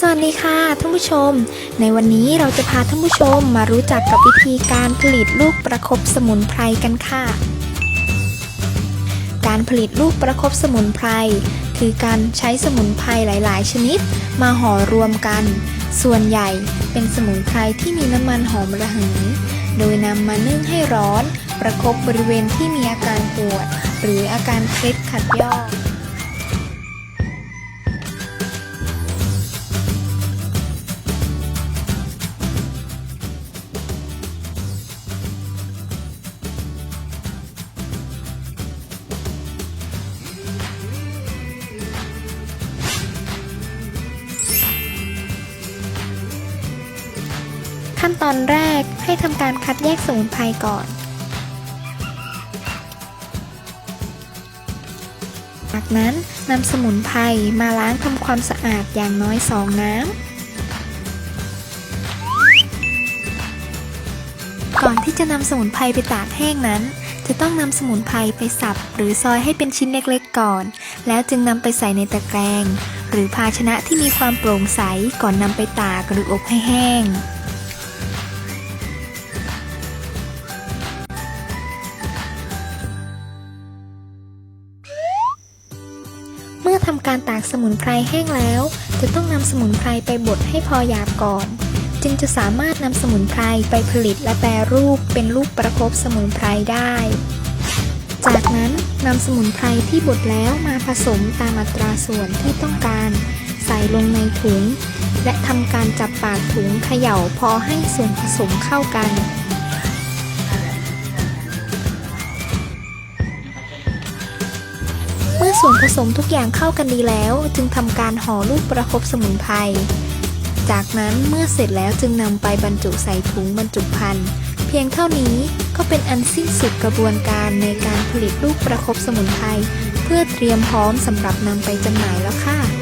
สวัสดีค่ะท่านผู้ชม ในวันนี้เราจะพาท่านผู้ชมมารู้จักกับวิธีการผลิตลูกประคบสมุนไพรกันค่ะ การผลิตลูกประคบสมุนไพรคือการใช้สมุนไพรหลาย ๆ ชนิด มาห่อรวมกัน ส่วนใหญ่เป็นสมุนไพรที่มีน้ำมันหอมระเหยโดยนำมานึ่งให้ร้อน ประคบบริเวณที่มีอาการปวด หรืออาการเคล็ดขัดยอก ขั้นตอนแรกให้ทำการคัดแยกสมุนไพรก่อน จากนั้นนำสมุนไพรมาล้างทำความสะอาดอย่างน้อยสองน้ำ ก่อนที่จะนำสมุนไพรไปตากแห้งนั้น จะต้องนำสมุนไพรไปสับหรือซอยให้เป็นชิ้นเล็กๆก่อน แล้วจึงนำไปใส่ในตะแกรงหรือภาชนะที่มีความโปร่งใสก่อนนำไปตากหรืออบให้แห้ง มื่อทำการตากสมุนไพรแห้งแล้ว จะต้องนำสมุนไพรไปบดให้พอหยาบก่อน จึงจะสามารถนำสมุนไพรไปผลิตและแปรรูปเป็นลูกประคบสมุนไพรได้ จากนั้นนำสมุนไพรที่บดแล้วมาผสมตามอัตราส่วนที่ต้องการ ใส่ลงในถุง และทำการจับปากถุงเขย่าพอให้ส่วนผสมเข้ากัน ส่วนผสมทุกอย่างเข้ากันดีแล้ว จึงทำการห่อลูกประคบสมุนไพร จากนั้นเมื่อเสร็จแล้วจึงนำไปบรรจุใส่ถุงบรรจุภัณฑ์เพียงเท่านี้ก็เป็นอันสิ้นสุดกระบวนการในการผลิตลูกประคบสมุนไพรเพื่อเตรียมพร้อมสำหรับนำไปจำหน่ายแล้วค่ะ